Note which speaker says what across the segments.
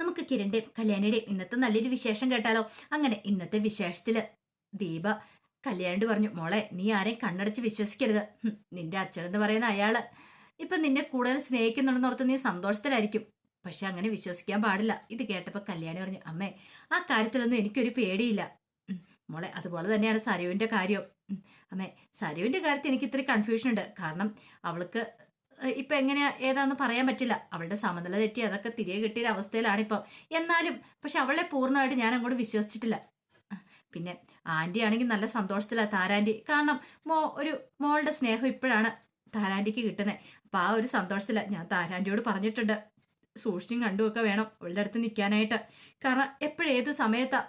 Speaker 1: നമുക്ക് കിരണിന്റെയും കല്യാണിയുടെയും ഇന്നത്തെ നല്ലൊരു വിശേഷം കേട്ടാലോ? അങ്ങനെ ഇന്നത്തെ വിശേഷത്തിൽ ദീപ കല്യാണിയോട് പറഞ്ഞു മോളെ നീ ആരെയും കണ്ണടച്ച് വിശ്വസിക്കരുത്. നിന്റെ അച്ഛൻ എന്ന് പറയുന്ന അയാൾ. ഇപ്പൊ നിന്നെ കൂടുതൽ സ്നേഹിക്കുന്നുണ്ടെന്ന് ഓർത്ത് നീ സന്തോഷത്തിലായിരിക്കും. പക്ഷെ അങ്ങനെ വിശ്വസിക്കാൻ പാടില്ല. ഇത് കേട്ടപ്പോ കല്യാണി പറഞ്ഞു അമ്മേ ആ കാര്യത്തിലൊന്നും എനിക്കൊരു പേടിയില്ല. മോളെ അതുപോലെ തന്നെയാണ് സരുവിന്റെ കാര്യം. അമ്മേ സരുവിന്റെ കാര്യത്തിൽ എനിക്ക് ഇത്ര കൺഫ്യൂഷൻ ഉണ്ട്. കാരണം അവൾക്ക് ഇപ്പൊ എങ്ങനെയാ ഏതാന്ന് പറയാൻ പറ്റില്ല. അവളുടെ സമനില തെറ്റി അതൊക്കെ തിരികെ കിട്ടിയ അവസ്ഥയിലാണ് ഇപ്പം. എന്നാലും പക്ഷെ അവളെ പൂർണമായിട്ട് ഞാൻ അങ്ങോട്ട് വിശ്വസിച്ചിട്ടില്ല. പിന്നെ ആന്റി ആണെങ്കിൽ നല്ല സന്തോഷത്തിലാ താരാന്റി. കാരണം മോ ഒരു മോളുടെ സ്നേഹം ഇപ്പോഴാണ് താരാന്റിക്ക് കിട്ടുന്നത് അപ്പൊ ആ ഒരു സന്തോഷത്തില ഞാൻ താരാന്റിയോട് പറഞ്ഞിട്ടുണ്ട്. സൂക്ഷിച്ചും കണ്ടുമൊക്കെ വേണം അവളുടെ അടുത്ത് നിൽക്കാനായിട്ട്. കാരണം എപ്പോഴേത് സമയത്താ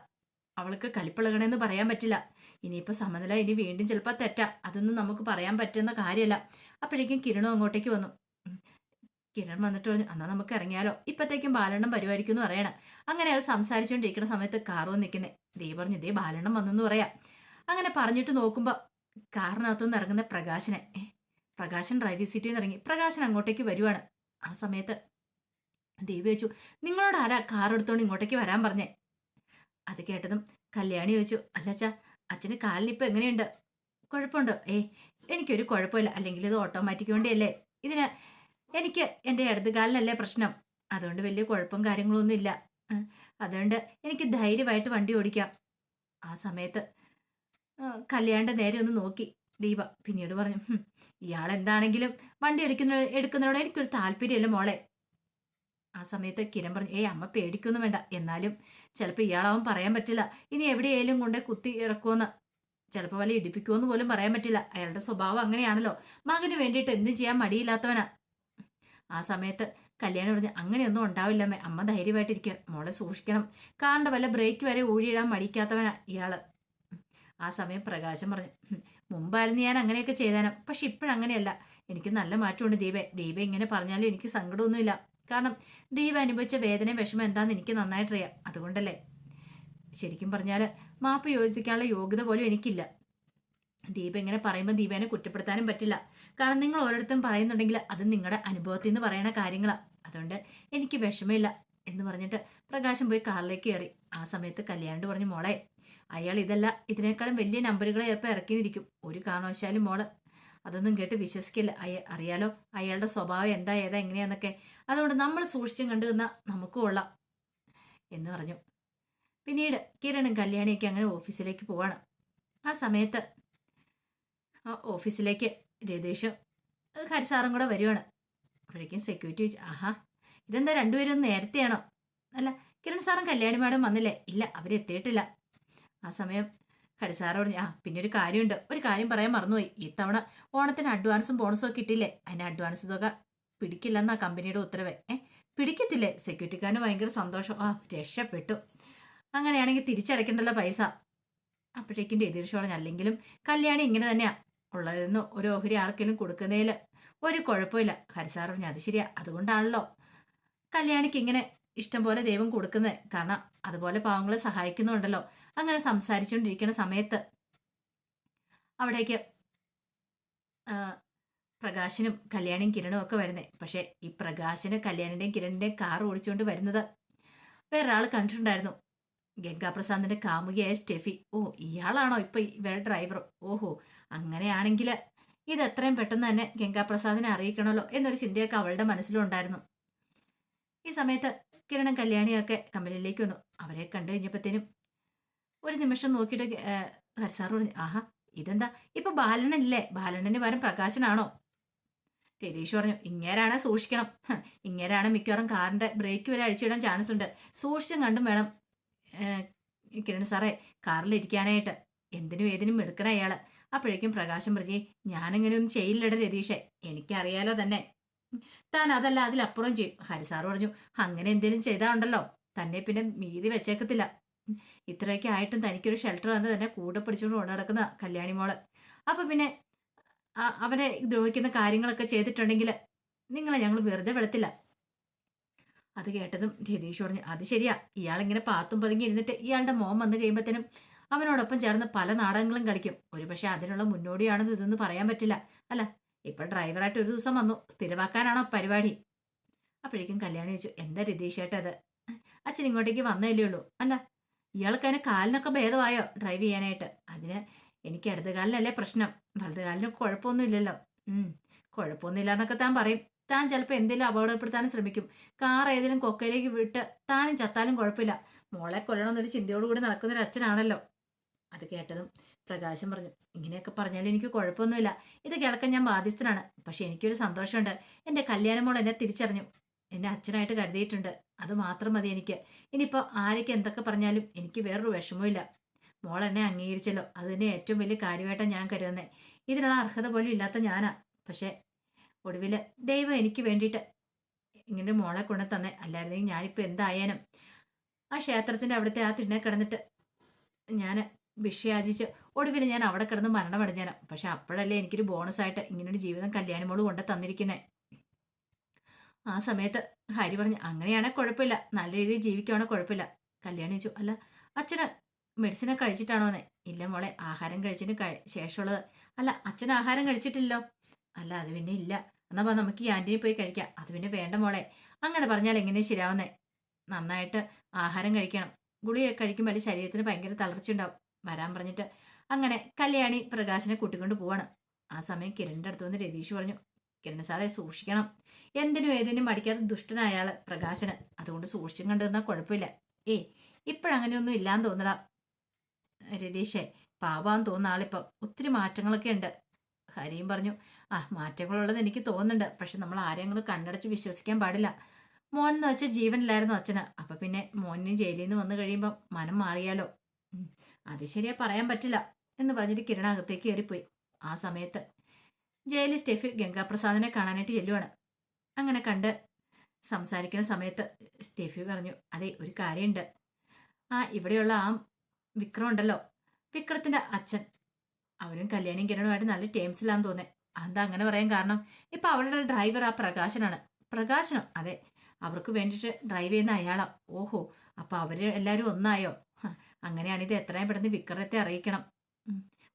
Speaker 1: അവൾക്ക് കലിപ്പിളകണമെന്ന് പറയാൻ പറ്റില്ല. ഇനിയിപ്പോൾ സമനില ഇനി വീണ്ടും ചിലപ്പോൾ തെറ്റാ. അതൊന്നും നമുക്ക് പറയാൻ പറ്റുന്ന കാര്യമല്ല അപ്പോഴേക്കും കിരണും അങ്ങോട്ടേക്ക് വന്നു. കിരൺ വന്നിട്ട് പറഞ്ഞു എന്നാൽ നമുക്ക് ഇറങ്ങിയാലോ? ഇപ്പത്തേക്കും ബാലണ്ണം പരിപാലിക്കുന്നു പറയണം. അങ്ങനെ അയാൾ സംസാരിച്ചുകൊണ്ടിരിക്കുന്ന സമയത്ത് കാർ വന്ന് നിൽക്കുന്നേ. ദേ പറഞ്ഞു ദേ ബാലണ്ണം വന്നെന്ന് പറയാം. അങ്ങനെ പറഞ്ഞിട്ട് നോക്കുമ്പോൾ കാറിനകത്തുനിന്ന് ഇറങ്ങുന്ന പ്രകാശനെ പ്രകാശൻ ഡ്രൈവിംഗ് സീറ്റിൽ നിന്ന് ഇറങ്ങി. പ്രകാശൻ അങ്ങോട്ടേക്ക് വരുവാണ്. ആ സമയത്ത് ദേവി വെച്ചു നിങ്ങളോട് ആരാ കാർ എടുത്തോണ്ട് ഇങ്ങോട്ടേക്ക് വരാൻ പറഞ്ഞേ? അത് കേട്ടതും കല്യാണി ചോദിച്ചു അല്ലച്ചാ അച്ഛന് കാലിനിപ്പോ എങ്ങനെയുണ്ട്? കുഴപ്പമുണ്ടോ. ഏ എനിക്കൊരു കുഴപ്പമില്ല. അല്ലെങ്കിൽ ഇത് ഓട്ടോമാറ്റിക് വേണ്ടിയല്ലേ? ഇതിന് എനിക്ക് എന്റെ ഇടത് കാലിനല്ലേ പ്രശ്നം. അതുകൊണ്ട് വലിയ കുഴപ്പം കാര്യങ്ങളൊന്നും ഇല്ല. അതുകൊണ്ട് എനിക്ക് ധൈര്യമായിട്ട് വണ്ടി ഓടിക്കാം. ആ സമയത്ത് കല്യാണിന്റെ നേരെ ഒന്ന് നോക്കി ദീപ. പിന്നീട് പറഞ്ഞു "ഹും, ഇയാൾ എന്താണെങ്കിലും വണ്ടി എടുക്കുന്ന എടുക്കുന്നതിനോട് എനിക്കൊരു താല്പര്യമല്ല മോളെ. ആ സമയത്ത് കിരൺ പറഞ്ഞു ഏയ് അമ്മ പേടിക്കൊന്നും വേണ്ട. എന്നാലും ചിലപ്പോൾ ഇയാളവൻ പറയാൻ പറ്റില്ല. ഇനി എവിടെയെങ്കിലും കൊണ്ട് കുത്തി ഇറക്കുമെന്ന് ചിലപ്പോൾ വല്ല ഇടിപ്പിക്കുമെന്ന് പോലും പറയാൻ പറ്റില്ല. അയാളുടെ സ്വഭാവം അങ്ങനെയാണല്ലോ. മകന് വേണ്ടിയിട്ട് എന്തും ചെയ്യാൻ മടിയില്ലാത്തവനാ. ആ സമയത്ത് കല്യാണം പറഞ്ഞ് അങ്ങനെയൊന്നും ഉണ്ടാവില്ല അമ്മ ധൈര്യമായിട്ടിരിക്കുക മോളെ സൂക്ഷിക്കണം. കാറിന്റെ വല്ല ബ്രേക്ക് വരെ ഊഴിയിടാൻ മടിക്കാത്തവനാ ഇയാൾ. ആ സമയം പ്രകാശം പറഞ്ഞു "ഹും, മുമ്പായിരുന്നു ഞാൻ അങ്ങനെയൊക്കെ ചെയ്തേനെ. പക്ഷെ ഇപ്പോഴങ്ങനെയല്ല. എനിക്ക് നല്ല മാറ്റമുണ്ട് ദീപെ. ദീപ ഇങ്ങനെ പറഞ്ഞാലും എനിക്ക് സങ്കടമൊന്നുമില്ല. കാരണം ദീപ അനുഭവിച്ച വേദന വിഷമം എന്താണെന്ന് എനിക്ക് നന്നായിട്ടറിയാം. അതുകൊണ്ടല്ലേ. ശരിക്കും പറഞ്ഞാൽ മാപ്പ് യോജിക്കാനുള്ള യോഗ്യത പോലും എനിക്കില്ല. ദീപ ഇങ്ങനെ പറയുമ്പോൾ ദീപേനെ കുറ്റപ്പെടുത്താനും പറ്റില്ല. കാരണം നിങ്ങൾ ഓരോരുത്തരും പറയുന്നുണ്ടെങ്കിൽ അത് നിങ്ങളുടെ അനുഭവത്തിൽ നിന്ന് പറയണ കാര്യങ്ങളാണ് അതുകൊണ്ട് എനിക്ക് വിഷമമില്ല എന്ന് പറഞ്ഞിട്ട് പ്രകാശം പോയി കാറിലേക്ക് കയറി. ആ സമയത്ത് കല്യാണ്ട് പറഞ്ഞു മോളെ അയാൾ ഇതല്ല. ഇതിനേക്കാളും വലിയ നമ്പറുകൾ ചിലപ്പോൾ ഇറക്കിയിരിക്കും. ഒരു കാരണവശാലും മോൾ അതൊന്നും കേട്ട് വിശ്വസിക്കില്ല. അയ അറിയാലോ അയാളുടെ സ്വഭാവം എന്താ ഏതാ എങ്ങനെയാന്നൊക്കെ അതുകൊണ്ട് നമ്മൾ സൂക്ഷിച്ചും കണ്ടു നിന്നാ നമുക്കും കൊള്ളാം എന്ന് പറഞ്ഞു. പിന്നീട് കിരണും കല്യാണിയൊക്കെ അങ്ങനെ ഓഫീസിലേക്ക് പോവാണ്. ആ സമയത്ത് ഓഫീസിലേക്ക് രതീഷും ഹരിസാറും കൂടെ വരുവാണ്. അപ്പോഴേക്കും സെക്യൂരിറ്റി ചോദിച്ചു ആഹാ ഇതെന്താ രണ്ടുപേരും നേരത്തെയാണോ? അല്ല കിരൺ സാറും കല്യാണി മാഡം വന്നില്ലേ? ഇല്ല അവരെത്തിയിട്ടില്ല. ആ സമയം ഹരിസാറ് പറഞ്ഞു ആ പിന്നെ ഒരു കാര്യമുണ്ട്. ഒരു കാര്യം പറയാൻ മറന്നുപോയി. ഇത്തവണ ഓണത്തിന് അഡ്വാൻസും ബോണസും ഒക്കെ കിട്ടിയില്ലേ അതിന് അഡ്വാൻസ് തുക പിടിക്കില്ലെന്നാ കമ്പനിയുടെ ഉത്തരവ്. ഏ പിടിക്കത്തില്ലേ? സെക്യൂരിറ്റിക്കാരന് ഭയങ്കര സന്തോഷം. ആ രക്ഷപ്പെട്ടു. അങ്ങനെയാണെങ്കിൽ തിരിച്ചടയ്ക്കണ്ടല്ലോ പൈസ. അപ്പോഴേക്കും രതീഷ് അല്ലെങ്കിലും കല്യാണി ഇങ്ങനെ തന്നെയാ ഉള്ളതെന്ന് ഒരു ഓഹരി ആർക്കെങ്കിലും കൊടുക്കുന്നതിൽ ഒരു കുഴപ്പമില്ല. ഹരിസാർ പറഞ്ഞു അത് ശരിയാ. അതുകൊണ്ടാണല്ലോ കല്യാണിക്ക് ഇങ്ങനെ ഇഷ്ടം പോലെ ദൈവം കൊടുക്കുന്നത് കാരണം അതുപോലെ പാവങ്ങളെ സഹായിക്കുന്നുണ്ടല്ലോ. അങ്ങനെ സംസാരിച്ചുകൊണ്ടിരിക്കുന്ന സമയത്ത് അവിടേക്ക് പ്രകാശനും കല്യാണിയും കിരണും ഒക്കെ വരുന്നേ. പക്ഷെ ഈ പ്രകാശന് കല്യാണിന്റെയും കിരണിന്റെയും കാർ ഓടിച്ചുകൊണ്ട് വരുന്നത് വേറൊരാൾ കണ്ടിട്ടുണ്ടായിരുന്നു. ഗംഗാപ്രസാദിന്റെ കാമുകിയായ സ്റ്റെഫി. ഓ ഇയാളാണോ ഇപ്പൊ ഇവരുടെ ഡ്രൈവർ? ഓഹോ അങ്ങനെയാണെങ്കിൽ ഇത് എത്രയും പെട്ടെന്ന് തന്നെ ഗംഗാപ്രസാദിനെ അറിയിക്കണമല്ലോ എന്നൊരു ചിന്തയൊക്കെ അവളുടെ മനസ്സിലും ഉണ്ടായിരുന്നു ഈ സമയത്ത് കിരണും കല്യാണിയൊക്കെ കമ്പനിയിലേക്ക് വന്നു. അവരെ കണ്ടു കഴിഞ്ഞപ്പോഴത്തേനും ഒരു നിമിഷം നോക്കിയിട്ട് ഹരിസാർ പറഞ്ഞു ആഹാ ഇതെന്താ? ഇപ്പൊ ബാലനല്ലേ? ബാലണ്ണന് വരും പ്രകാശനാണോ? രതീഷ് പറഞ്ഞു ഇങ്ങേരാണ് സൂക്ഷിക്കണം. ഇങ്ങേരാണ് മിക്കവാറും കാറിന്റെ ബ്രേക്ക് വരെ അഴിച്ചിടാൻ ചാൻസ് ഉണ്ട്. സൂക്ഷിച്ചും കണ്ടും വേണം കിരൺ സാറേ കാറിലിരിക്കാനായിട്ട് എന്തിനും ഏതിനും എടുക്കണ അയാൾ അപ്പോഴേക്കും പ്രകാശം പ്രതി ഞാനിങ്ങനെയൊന്നും ചെയ്യില്ലട രതീഷെ. എനിക്കറിയാലോ തന്നെ. താൻ അതല്ല അതിലപ്പുറം ചെയ്യും ഹരിസാർ പറഞ്ഞു. അങ്ങനെ എന്തെങ്കിലും ചെയ്താൽ ഉണ്ടല്ലോ. തന്നെ പിന്നെ മീതി വെച്ചേക്കത്തില്ല. ഇത്രയൊക്കെ ആയിട്ടും തനിക്കൊരു ഷെൽട്ടർ തന്ന് തന്നെ കൂടെ പിടിച്ചുകൊണ്ട് കൊണ്ടു നടക്കുന്ന കല്യാണി മോൾ. അപ്പൊ പിന്നെ അവനെ ദ്രോഹിക്കുന്ന കാര്യങ്ങളൊക്കെ ചെയ്തിട്ടുണ്ടെങ്കിൽ നിങ്ങളെ ഞങ്ങൾ വെറുതെ വിടത്തില്ല. അത് കേട്ടതും രതീഷ് പറഞ്ഞു അത് ശരിയാ. ഇയാളിങ്ങനെ പാത്തും പതുങ്ങി ഇരുന്നിട്ട് ഇയാളുടെ മോൻ വന്നു കഴിയുമ്പോഴത്തേനും അവനോടൊപ്പം ചേർന്ന് പല നാടകങ്ങളും കളിക്കും. ഒരുപക്ഷെ അതിനുള്ള മുന്നോടിയാണെന്ന് ഇതെന്ന് പറയാൻ പറ്റില്ല. അല്ല ഇപ്പൊ ഡ്രൈവറായിട്ട് ഒരു ദിവസം വന്നു. സ്ഥിരമാക്കാനാണോ പരിപാടി? അപ്പോഴേക്കും കല്യാണി ചോദിച്ചു എന്താ രതീഷ് ചേട്ടാ അത് അച്ഛൻ ഇങ്ങോട്ടേക്ക് വന്നതല്ലേ ഉള്ളൂ. അല്ല ഇയാൾക്ക് അതിന് കാലിനൊക്കെ ഭേദമായോ ഡ്രൈവ് ചെയ്യാനായിട്ട്? അതിന് എനിക്ക് ഇടത് കാലിലല്ലേ പ്രശ്നം. വലത് കാലിന് കുഴപ്പമൊന്നുമില്ലല്ലോ. ഉം. കുഴപ്പമൊന്നുമില്ല എന്നൊക്കെ താൻ പറയും. താൻ ചിലപ്പോൾ എന്തെങ്കിലും അപകടപ്പെടുത്താനും ശ്രമിക്കും. കാർ ഏതെങ്കിലും കൊക്കയിലേക്ക് വിട്ട് താനും ചത്താലും കുഴപ്പമില്ല. മോളെ കൊല്ലണമെന്നൊരു ചിന്തയോടുകൂടി നടക്കുന്നൊരു അച്ഛനാണല്ലോ. അത് കേട്ടതും പ്രകാശം പറഞ്ഞു ഇങ്ങനെയൊക്കെ പറഞ്ഞാലും എനിക്ക് കുഴപ്പമൊന്നുമില്ല. ഇത് കേൾക്കാൻ ഞാൻ ബാധ്യസ്ഥനാണ്. പക്ഷെ എനിക്കൊരു സന്തോഷമുണ്ട്. എന്റെ കല്യാണമോൾ എന്നെ തിരിച്ചറിഞ്ഞു. എന്നെ അച്ഛനായിട്ട് കരുതിയിട്ടുണ്ട്. അത് മാത്രം മതി എനിക്ക്. ഇനിയിപ്പോൾ ആരൊക്കെ എന്തൊക്കെ പറഞ്ഞാലും എനിക്ക് വേറൊരു വിഷമമില്ല മോൾ എന്നെ അംഗീകരിച്ചല്ലോ. അത് തന്നെ ഏറ്റവും വലിയ കാര്യമായിട്ടാണ് ഞാൻ കരുതുന്നത് ഇതിനുള്ള അർഹത പോലും ഇല്ലാത്ത ഞാനാ. പക്ഷേ ഒടുവിൽ ദൈവം എനിക്ക് വേണ്ടിയിട്ട് ഇങ്ങനെ മോളെ കൊണ്ടു തന്നെ. അല്ലായിരുന്നെങ്കിൽ ഞാനിപ്പോൾ എന്തായാലും ആ ക്ഷേത്രത്തിന്റെ അവിടുത്തെ ആ തിണ്ണെ കിടന്നിട്ട് ഞാൻ വിഷയാചിച്ച് ഒടുവിൽ ഞാൻ അവിടെ കിടന്ന് മരണമടഞ്ഞാനും പക്ഷെ അപ്പോഴല്ലേ എനിക്കൊരു ബോണസായിട്ട് ഇങ്ങനൊരു ജീവിതം കല്യാണിമോൾ കൊണ്ട് തന്നിരിക്കുന്നത് ആ സമയത്ത് ഹരി പറഞ്ഞു അങ്ങനെയാണെ കുഴപ്പമില്ല. നല്ല രീതിയിൽ ജീവിക്കുകയാണെങ്കിൽ കുഴപ്പമില്ല. കല്യാണി ചോദിച്ചു അല്ല അച്ഛന് മെഡിസിനെ കഴിച്ചിട്ടാണോന്നെ ഇല്ല മോളെ ആഹാരം കഴിച്ചിട്ട് കഴി ശേഷമുള്ളത്. അല്ല അച്ഛൻ ആഹാരം കഴിച്ചിട്ടില്ലല്ലോ അല്ല അത് പിന്നെ ഇല്ല. എന്നാ പറ നമുക്ക് ഈ പോയി കഴിക്കാം. അത് പിന്നെ വേണ്ട മോളെ. അങ്ങനെ പറഞ്ഞാൽ എങ്ങനെ ശരിയാവുന്നേ? നന്നായിട്ട് ആഹാരം കഴിക്കണം. ഗുളിക കഴിക്കുമ്പോൾ ശരീരത്തിന് ഭയങ്കര തളർച്ച ഉണ്ടാവും. വരാൻ പറഞ്ഞിട്ട് അങ്ങനെ കല്യാണി പ്രകാശിനെ കൂട്ടിക്കൊണ്ട് പോവാണ്. ആ സമയം കിരണിന്റെ അടുത്ത് വന്ന് രതീഷ് പറഞ്ഞു കിരൺ സാറെ സൂക്ഷിക്കണം. എന്തിനും ഏതിനും മടിക്കാത്ത ദുഷ്ടനായ ആൾ പ്രകാശന്. അതുകൊണ്ട് സൂക്ഷിച്ചും കണ്ടു നിന്നാൽ കുഴപ്പമില്ല. ഏയ് ഇപ്പോഴങ്ങനെയൊന്നും ഇല്ലാന്ന് തോന്നടാ. രതീഷേ പാവാൻ തോന്നുന്ന ആളിപ്പം ഒത്തിരി മാറ്റങ്ങളൊക്കെ ഉണ്ട്. ഹരിയും പറഞ്ഞു ആ മാറ്റങ്ങളുള്ളത് എനിക്ക് തോന്നുന്നുണ്ട്. പക്ഷെ നമ്മൾ ആരെങ്കിലും കണ്ണടച്ച് വിശ്വസിക്കാൻ പാടില്ല. മോൻ എന്ന് വെച്ചാൽ ജീവനില്ലായിരുന്നു അച്ഛന്. അപ്പം പിന്നെ മോനിന് ജയിലിൽ നിന്ന് വന്നു കഴിയുമ്പോൾ മനം മാറിയാലോ? അത് ശരിയാ പറയാൻ പറ്റില്ല എന്ന് പറഞ്ഞിട്ട് കിരണ അകത്തേക്ക് കയറിപ്പോയി. ആ സമയത്ത് ജയിലിൽ സ്റ്റെഫി ഗംഗാപ്രസാദിനെ കാണാനായിട്ട് ചെല്ലുവാണ്. അങ്ങനെ കണ്ട് സംസാരിക്കുന്ന സമയത്ത് സ്റ്റെഫി പറഞ്ഞു അതെ ഒരു കാര്യമുണ്ട്. ആ ഇവിടെയുള്ള ആ വിക്രം ഉണ്ടല്ലോ വിക്രത്തിന്റെ അച്ഛൻ. അവരും കല്യാണിയും കിരണുമായിട്ട് നല്ല ടേംസിലാന്ന് തോന്നേ. അതെന്താ അങ്ങനെ പറയാൻ കാരണം? ഇപ്പൊ അവരുടെ ഡ്രൈവർ ആ പ്രകാശനാണ്. പ്രകാശനം? അതെ. അവർക്ക് വേണ്ടിയിട്ട് ഡ്രൈവ് ചെയ്യുന്ന അയാളാ. ഓഹോ. അപ്പൊ അവർ എല്ലാവരും ഒന്നായോ? അങ്ങനെയാണ് ഇത് എത്രയും പെട്ടെന്ന് വിക്രത്തെ അറിയിക്കണം.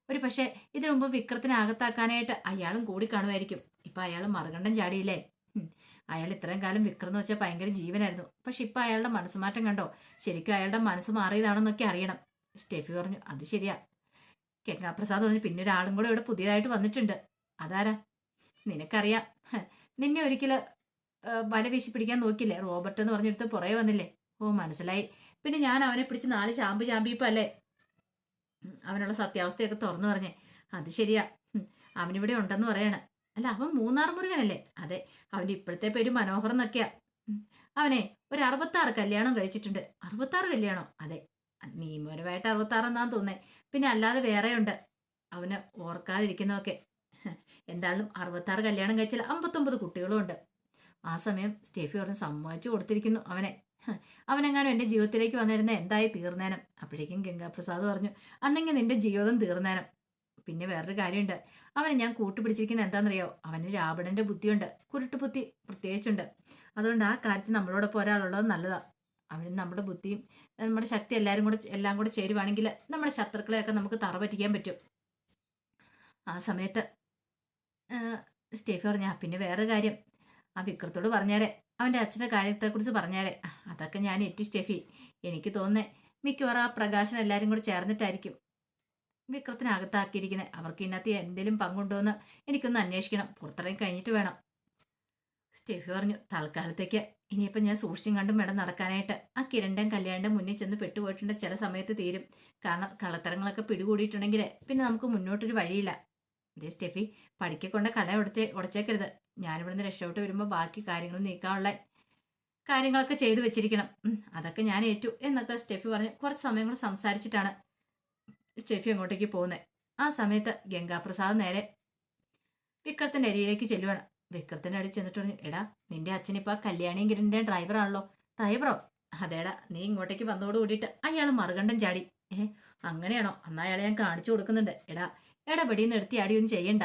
Speaker 1: ഒരു പക്ഷേ ഇതിനു മുമ്പ് വിക്രത്തിനെ അകത്താക്കാനായിട്ട് അയാളും കൂടി കാണുമായിരിക്കും. ഇപ്പൊ അയാൾ മറുകണ്ഠം ചാടിയില്ലേ. അയാൾ ഇത്രയും കാലം വിക്രം എന്ന് വെച്ചാൽ ഭയങ്കര ജീവനായിരുന്നു. പക്ഷെ ഇപ്പൊ അയാളുടെ മനസ്സുമാറ്റം കണ്ടോ? ശരിക്കും അയാളുടെ മനസ്സ് മാറിയതാണെന്നൊക്കെ അറിയണം. സ്റ്റെഫി പറഞ്ഞു അത് ശരിയാ. ഗംഗാപ്രസാദ് പറഞ്ഞു പിന്നെ ഒരാളും കൂടെ ഇവിടെ പുതിയതായിട്ട് വന്നിട്ടുണ്ട്. അതാരാ? നിനക്കറിയാം. നിന്നെ ഒരിക്കൽ വല വീശി പിടിക്കാൻ നോക്കില്ലേ റോബർട്ട് എന്ന് പറഞ്ഞെടുത്ത് പുറകെ വന്നില്ലേ? ഓ മനസ്സിലായി. പിന്നെ ഞാൻ അവനെ പിടിച്ച് നാല് ചാമ്പ് ചാമ്പിയപ്പോ അല്ലേ അവനുള്ള സത്യാവസ്ഥയൊക്കെ തുറന്നു പറഞ്ഞേ അത് ശരിയാ. അവനിവിടെ ഉണ്ടെന്ന് പറയാണ്. അല്ല അവൻ മൂന്നാർ മുരുകനല്ലേ? അതെ അവന്റെ ഇപ്പോഴത്തെ പേര് മനോഹർ എന്നൊക്കെയാ. അവനെ ഒരു അറുപത്താറ് കല്യാണം കഴിച്ചിട്ടുണ്ട്. അറുപത്താറ് കല്യാണം? അതെ. നിയമപരമായിട്ട് അറുപത്താറെന്നാന്ന് തോന്നേ പിന്നെ അല്ലാതെ വേറെയുണ്ട്. അവന് ഓർക്കാതിരിക്കുന്നതൊക്കെ. എന്തായാലും അറുപത്താറ് കല്യാണം കഴിച്ചാൽ അമ്പത്തൊമ്പത് കുട്ടികളും ഉണ്ട് ആ സമയം സ്റ്റെഫി പറഞ്ഞ് സമ്മതിച്ചു കൊടുത്തിരിക്കുന്നു അവനെ. അവനെങ്ങാനും എന്റെ ജീവിതത്തിലേക്ക് വന്നിരുന്ന എന്തായി തീർന്നേനം? അപ്പോഴേക്കും ഗംഗാപ്രസാദ് പറഞ്ഞു അന്നെങ്കിൽ നിന്റെ ജീവിതം തീർന്നേനം. പിന്നെ വേറൊരു കാര്യമുണ്ട്. അവനെ ഞാൻ കൂട്ടുപിടിച്ചിരിക്കുന്നത് എന്താണെന്നറിയോ? അവന് രാവണന്റെ ബുദ്ധിയുണ്ട്. കുരുട്ടുബുദ്ധി പ്രത്യേകിച്ചുണ്ട്. അതുകൊണ്ട് ആ കാര്യത്തിൽ നമ്മളോടൊപ്പം ഒരാളുള്ളത് നല്ലതാ. അവന് നമ്മുടെ ബുദ്ധിയും നമ്മുടെ ശക്തി എല്ലാവരും കൂടെ എല്ലാം കൂടെ ചേരുവാണെങ്കിൽ നമ്മുടെ ശത്രുക്കളെയൊക്കെ നമുക്ക് തറ പറ്റിക്കാൻ പറ്റും. ആ സമയത്ത് സ്റ്റേഫി പറഞ്ഞ "ആ, പിന്നെ വേറെ കാര്യം. ആ വിക്രത്തോട് പറഞ്ഞേരെ. അവന്റെ അച്ഛന്റെ കാര്യത്തെക്കുറിച്ച് പറഞ്ഞേരെ. "ആ, അതൊക്കെ ഞാൻ ഏറ്റു സ്റ്റെഫി. എനിക്ക് തോന്നുന്നേ മിക്കവാറും ആ പ്രകാശൻ എല്ലാവരും കൂടെ ചേർന്നിട്ടായിരിക്കും വിക്രത്തിനകത്താക്കിയിരിക്കുന്നത് അവർക്ക് ഇതിനകത്ത് എന്തെങ്കിലും പങ്കുണ്ടോ എന്ന് എനിക്കൊന്ന് അന്വേഷിക്കണം. പുറത്തിറങ്ങി കഴിഞ്ഞിട്ട് വേണം. സ്റ്റെഫി പറഞ്ഞു തൽക്കാലത്തേക്ക് ഇനിയിപ്പം ഞാൻ സൂക്ഷിച്ചും കണ്ടും വേണം നടക്കാനായിട്ട്. ആ കിരണ്ടൻ കല്യാണിന്റെ മുന്നിൽ ചെന്ന് പെട്ടുപോയിട്ടുണ്ട് ചില സമയത്ത് തീരും. കാരണം കള്ളത്തരങ്ങളൊക്കെ പിടികൂടിയിട്ടുണ്ടെങ്കിൽ പിന്നെ നമുക്ക് മുന്നോട്ടൊരു വഴിയില്ല. അതേ സ്റ്റെഫി പഠിക്കൊണ്ട കൊണ്ട് കട ഉടച്ചേ ഉടച്ചേക്കരുത്. ഞാനിവിടുന്ന് രക്ഷപ്പെട്ട് വരുമ്പോൾ ബാക്കി കാര്യങ്ങൾ നീക്കാനുള്ള കാര്യങ്ങളൊക്കെ ചെയ്തു വെച്ചിരിക്കണം. അതൊക്കെ ഞാൻ ഏറ്റു എന്നൊക്കെ സ്റ്റെഫി പറഞ്ഞ് കുറച്ച് സമയം കൂടെ സംസാരിച്ചിട്ടാണ് സ്റ്റെഫി അങ്ങോട്ടേക്ക് പോകുന്നത് ആ സമയത്ത് ഗംഗാപ്രസാദ് നേരെ വിക്രത്തിന്റെ അരിയിലേക്ക് ചെല്ലുവാണ്. വിക്രത്തിന്റെ അടി ചെന്നിട്ട് പറഞ്ഞു എടാ നിന്റെ അച്ഛനിപ്പോ ആ കല്യാണിയും കിരണിന്റെ ഡ്രൈവറാണല്ലോ ഡ്രൈവറോ അതേടാ നീ ഇങ്ങോട്ടേക്ക് വന്നോട് കൂടിയിട്ട് അയാൾ മറുകണ്ടും ചാടി. ഏ അങ്ങനെയാണോ? അന്നാ അയാളെ ഞാൻ കാണിച്ചു കൊടുക്കുന്നുണ്ട്. എടാ എടാ വെടിയിൽ നിർത്തി അടിയൊന്നും ചെയ്യണ്ട.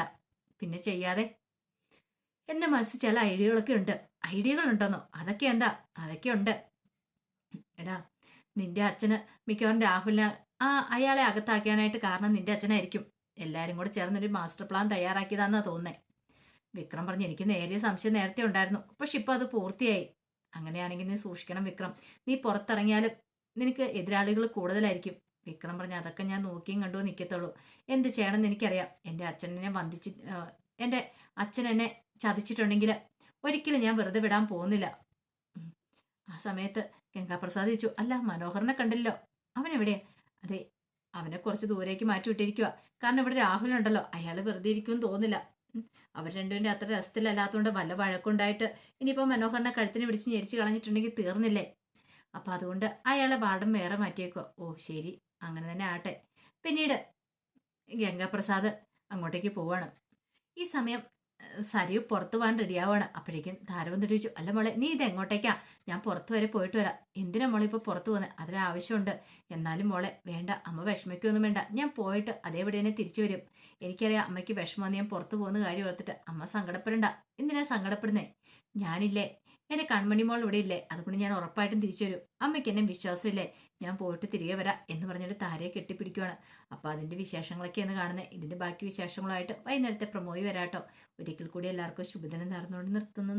Speaker 1: പിന്നെ ചെയ്യാതെ? എന്റെ മനസ്സിൽ ചില ഐഡിയകളൊക്കെ ഉണ്ട്. ഐഡിയകൾ ഉണ്ടെന്നോ അതൊക്കെ എന്താ? അതൊക്കെ ഉണ്ട്. എടാ നിന്റെ അച്ഛന് മിക്കവാറും രാഹുലിനെ ആ അയാളെ അകത്താക്കാനായിട്ട് കാരണം നിന്റെ അച്ഛനായിരിക്കും. എല്ലാരും കൂടെ ചേർന്നൊരു മാസ്റ്റർ പ്ലാൻ തയ്യാറാക്കിയതാന്നാ തോന്നുന്നേ. വിക്രം പറഞ്ഞു എനിക്ക് നേരിയ സംശയം നേരത്തെ ഉണ്ടായിരുന്നു. പക്ഷെ ഇപ്പൊ അത് പൂർത്തിയായി. അങ്ങനെയാണെങ്കിൽ നീ സൂക്ഷിക്കണം വിക്രം. നീ പുറത്തിറങ്ങിയാലും നിനക്ക് എതിരാളികൾ കൂടുതലായിരിക്കും. വിക്രം പറഞ്ഞു അതൊക്കെ ഞാൻ നോക്കിയും കണ്ടു നിൽക്കത്തുള്ളൂ എന്ത് ചെയ്യണമെന്ന് എനിക്കറിയാം. എന്റെ അച്ഛനെ വന്ദിച്ച് എന്റെ അച്ഛൻ എന്നെ ചതിച്ചിട്ടുണ്ടെങ്കിൽ ഒരിക്കലും ഞാൻ വെറുതെ വിടാൻ പോകുന്നില്ല. ആ സമയത്ത് ഗംഗാപ്രസാദ് ചോദിച്ചു അല്ല മനോഹറിനെ കണ്ടില്ലോ അവൻ എവിടെയാ അതെ അവനെ കുറച്ച് ദൂരേക്ക് മാറ്റി വിട്ടിരിക്കുക കാരണം ഇവിടെ രാഹുലുണ്ടല്ലോ അയാൾ വെറുതെ ഇരിക്കുമെന്ന് തോന്നില്ല. അവർ രണ്ടുപേരും അത്ര രസത്തിലല്ലാത്തതുകൊണ്ട് വല്ല വഴക്കുണ്ടായിട്ട് ഇനിയിപ്പോൾ മനോഹറിനെ കഴുത്തിന് പിടിച്ച് ഞെരിച്ച് കളഞ്ഞിട്ടുണ്ടെങ്കിൽ തീർന്നില്ലേ? അപ്പം അതുകൊണ്ട് അയാളെ പാടം വേറെ മാറ്റിയേക്കോ ഓ ശരി. അങ്ങനെ തന്നെ ആട്ടെ പിന്നീട് ഗംഗാപ്രസാദ് അങ്ങോട്ടേക്ക് പോവാണ്. ഈ സമയം സരയു പുറത്തു പോകാൻ റെഡിയാവാണ് അപ്പോഴേക്കും താരവും ചോദിച്ചു അല്ല മോളെ നീ ഇത് എങ്ങോട്ടേക്കാ? ഞാൻ പുറത്തു വരെ പോയിട്ട് വരാം. എന്തിനാ മോളെ ഇപ്പോൾ പുറത്ത് പോകുന്നത് അതിനാവശ്യമുണ്ട് എന്നാലും മോളെ വേണ്ട. അമ്മ വിഷമിക്കൊന്നും വേണ്ട. ഞാൻ പോയിട്ട് അതേപടി തന്നെ തിരിച്ചു വരും. എനിക്കറിയാം അമ്മയ്ക്ക് വിഷമം ഞാൻ പുറത്ത് പോകുന്ന കാര്യം ഓർത്തിട്ട് അമ്മ സങ്കടപ്പെടണ്ട. എന്തിനാ സങ്കടപ്പെടുന്നേ? ഞാനില്ലേ എന്റെ കൺമണി മോൾ ഇവിടെ ഇല്ലേ? അതുകൊണ്ട് ഞാൻ ഉറപ്പായിട്ടും തിരിച്ചു വരും അമ്മയ്ക്ക് എന്നെ വിശ്വാസമില്ലേ? ഞാൻ പോയിട്ട് തിരികെ വരാം എന്ന് പറഞ്ഞൊരു താരയെ കെട്ടിപ്പിടിക്കുവാണ്. അപ്പോൾ അതിന്റെ വിശേഷങ്ങളൊക്കെയാണ് കാണുന്നത് ഇതിന്റെ ബാക്കി വിശേഷങ്ങളായിട്ട് വൈകുന്നേരത്തെ പ്രമോയി വരാട്ടോ. ഒരിക്കൽ കൂടി എല്ലാവർക്കും ശുഭദിനം നേർന്നുകൊണ്ട് നിർത്തുന്നു.